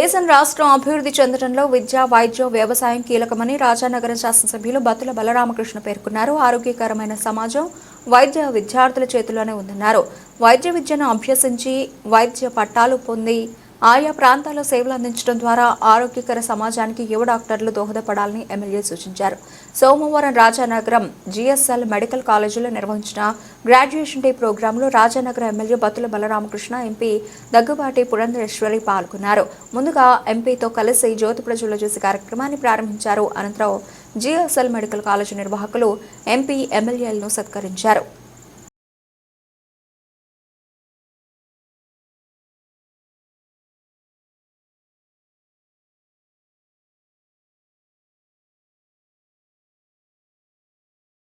దేశం రాష్ట్రం అభివృద్ధి చెందడంలో విద్య వైద్యం వ్యవసాయం కీలకమని రాజానగరం శాసనసభ్యులు బత్తుల బలరామకృష్ణ పేర్కొన్నారు. ఆరోగ్యకరమైన సమాజం వైద్య విద్యార్థుల చేతిలోనే ఉందన్నారు. వైద్య విద్యను అభ్యసించి వైద్య పట్టాలు పొంది ఆయా ప్రాంతాల్లో సేవలు అందించడం ద్వారా ఆరోగ్యకర సమాజానికి యువ డాక్టర్లు దోహదపడాలని ఎమ్మెల్యే సూచించారు. సోమవారం రాజానగరం జిఎస్ఎల్ మెడికల్ కాలేజీలో నిర్వహించిన గ్రాడ్యుయేషన్ డే ప్రోగ్రాంలో రాజానగరం ఎమ్మెల్యే బతుల బలరామకృష్ణ ఎంపీ దగ్గుబాటి పురంధరేశ్వరి పాల్గొన్నారు. ముందుగా ఎంపీతో కలిసి జ్యోతి ప్రజలు చేసే కార్యక్రమాన్ని ప్రారంభించారు. అనంతరం జిఎస్ఎల్ మెడికల్ కాలేజీ నిర్వాహకులు ఎంపీ ఎమ్మెల్యేలను సత్కరించారు.